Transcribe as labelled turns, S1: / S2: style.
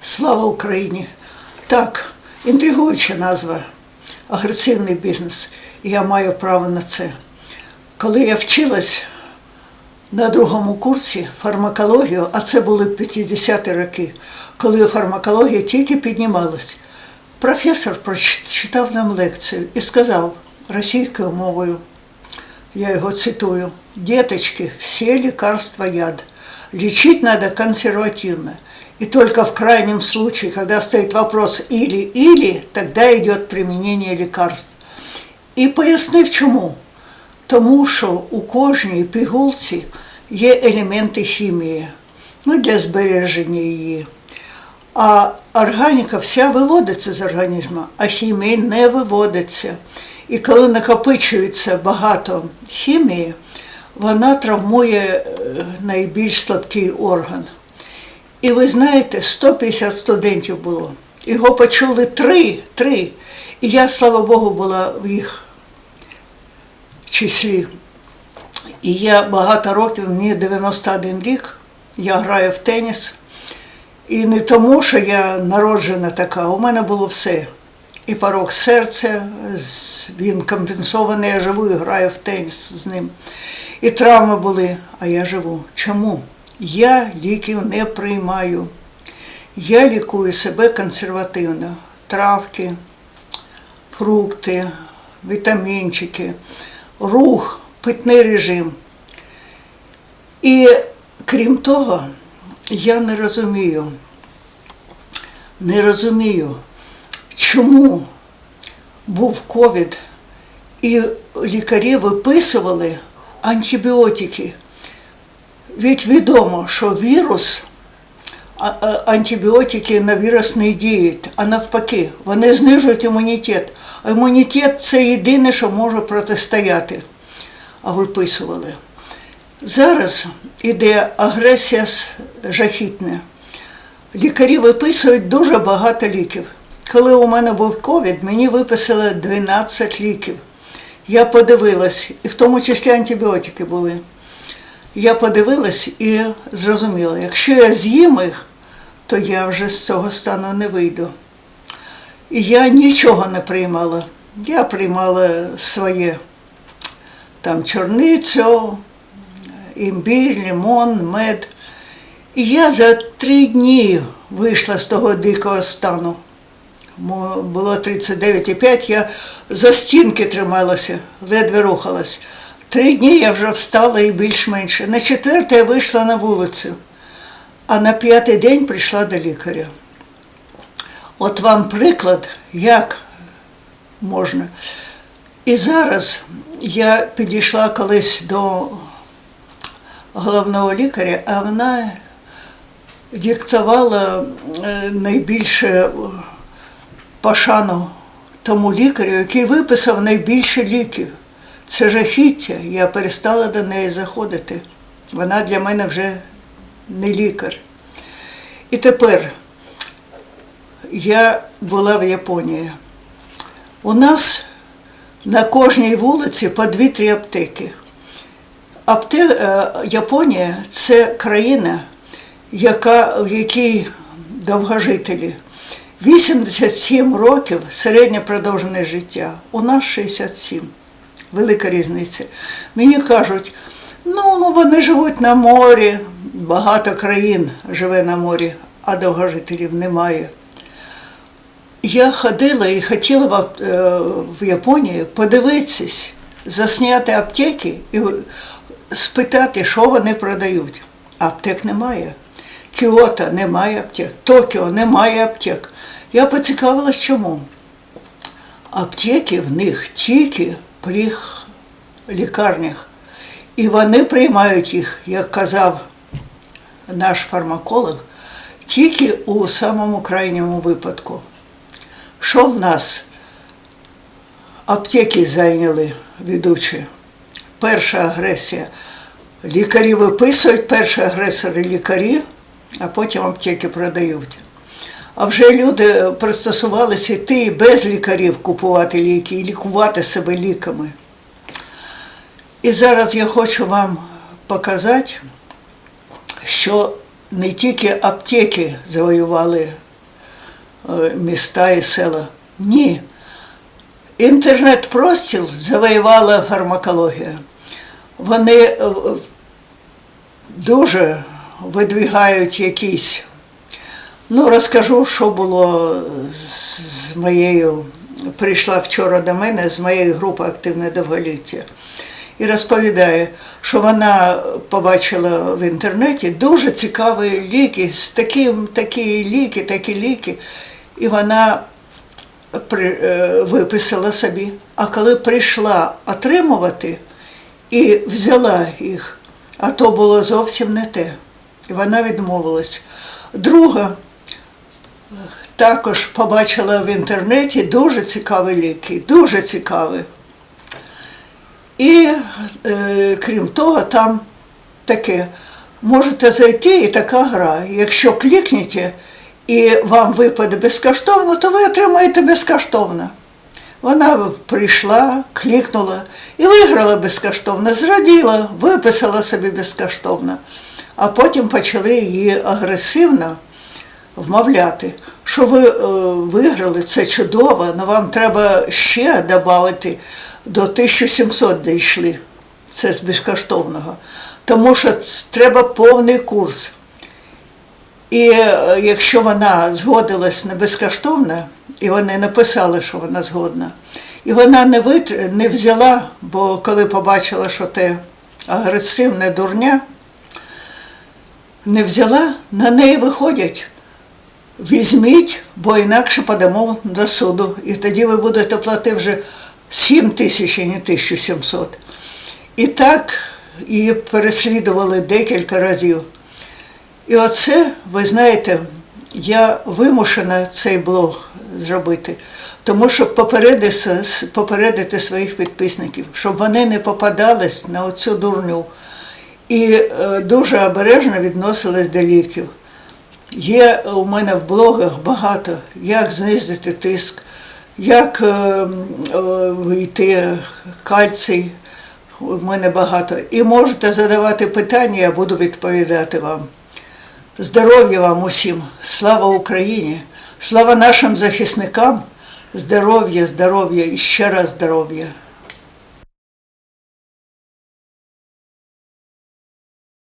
S1: Слава Україні! Так, інтригуюча назва, агресивний бізнес. І я маю право на це. Коли я вчилась на другому курсі фармакологію, а це були 50-ті роки, коли фармакологія тільки піднімалась, професор прочитав нам лекцію і сказав російською мовою, я его цитую, «Деточки, все лекарства яд. Лечить надо консервативно. И только в крайнем случае, когда стоит вопрос или-или, тогда идет применение лекарств». І пояснив чому. Тому що у кожній пігулці є елементи хімії ну, для збереження її. А органіка вся виводиться з організму, а хімія не виводиться. І коли накопичується багато хімії, вона травмує е, найбільш слабкий орган. І ви знаєте, 150 студентів було. Його почули три, три. І я, слава Богу, була в їх числі. І я багато років, мені 91 рік, я граю в теніс. І не тому, що я народжена така, у мене було все. І порог серця, він компенсований, я живу і граю в теніс з ним. І травми були, а я живу. Чому? Я ліків не приймаю. Я лікую себе консервативно. Травки, фрукти, вітамінчики, рух, питний режим. І крім того, я не розумію, не розумію, чому був ковід, і лікарі виписували антибіотики. Ведь відомо, що вірус, антибіотики на вірус не діють, а навпаки, вони знижують імунітет. А імунітет це єдине, що може протистояти. А виписували. Зараз іде агресія жахітна. Лікарі виписують дуже багато ліків. Коли у мене був ковід, мені виписали 12 ліків. Я подивилась, і в тому числі антибіотики були. Я подивилась і зрозуміла, якщо я з'їм їх, то я вже з цього стану не вийду. І я нічого не приймала. Я приймала своє там чорницю, імбір, лимон, мед. І я за три дні вийшла з того дикого стану. Було 39,5, я за стінки трималася, ледве рухалась. Три дні я вже встала і більш-менше. На четверте я вийшла на вулицю, а на п'ятий день прийшла до лікаря. От вам приклад, як можна. І зараз я підійшла колись до головного лікаря, а вона диктувала е, найбільше пошану тому лікарю, який виписав найбільше ліків. Це жахіття. Я перестала до неї заходити. Вона для мене вже не лікар. І тепер я була в Японії. У нас на кожній вулиці по дві-три аптеки. Апте... е, Японія це країна, яка, в якій довгожителі. 87 років середнє продовжене життя. У нас 67. Велика різниця. Мені кажуть, ну вони живуть на морі, багато країн живе на морі, а довгожителів немає. Я ходила і хотіла в, е, в Японії подивитись, засняти аптеки і спитати, що вони продають. Аптек немає. Кіото немає аптек, Токіо немає аптек. Я поцікавилась, чому. Аптеки в них тільки при лікарнях. І вони приймають їх, як казав наш фармаколог, тільки у самому крайньому випадку. Що в нас? Аптеки зайняли ведучі. Перша агресія. Лікарі виписують, перші агресори лікарі, а потім аптеки продають. А вже люди пристосувалися йти без лікарів купувати ліки і лікувати себе ліками. І зараз я хочу вам показати, що не тільки аптеки завоювали е, міста і села. Ні. Інтернет-простір завоювала фармакологія. Вони е, дуже видвігають якісь. Ну, розкажу, що було з з моєю. Прийшла вчора до мене з моєї групи активне довголіття і розповідає, що вона побачила в інтернеті дуже цікаві ліки, з таким, такі ліки, такі ліки. І вона при, е, виписала собі. А коли прийшла отримувати і взяла їх, а то було зовсім не те. І вона відмовилась. Друга е, також побачила в інтернеті дуже цікаві ліки, дуже цікаві. І е, крім того, там таке, можете зайти і така гра. Якщо клікнете і вам випаде безкоштовно, то ви отримаєте безкоштовно. Вона прийшла, клікнула і виграла безкоштовно, зраділа, виписала собі безкоштовно. А потім почали її агресивно вмовляти, що ви е, виграли, це чудово, але вам треба ще додати до 1700 дійшли. Це з безкоштовного. Тому що треба повний курс. І е, якщо вона згодилась на безкоштовно, і вони написали, що вона згодна, і вона не, вит... не взяла, бо коли побачила, що те агресивне дурня, не взяла, на неї виходять. Візьміть, бо інакше подамо до суду. І тоді ви будете платити вже 7 тисяч, а не 1700. І так її переслідували декілька разів. І оце, ви знаєте, я вимушена цей блог зробити, тому щоб попередити, попередити своїх підписників, щоб вони не попадались на оцю дурню і е, дуже обережно відносились до ліків. Є у мене в блогах багато, як знизити тиск, як е, е, вийти кальцій. У мене багато. І можете задавати питання, я буду відповідати вам. Здоров'я вам усім, слава Україні, слава нашим захисникам, здоров'я, здоров'я і ще раз здоров'я.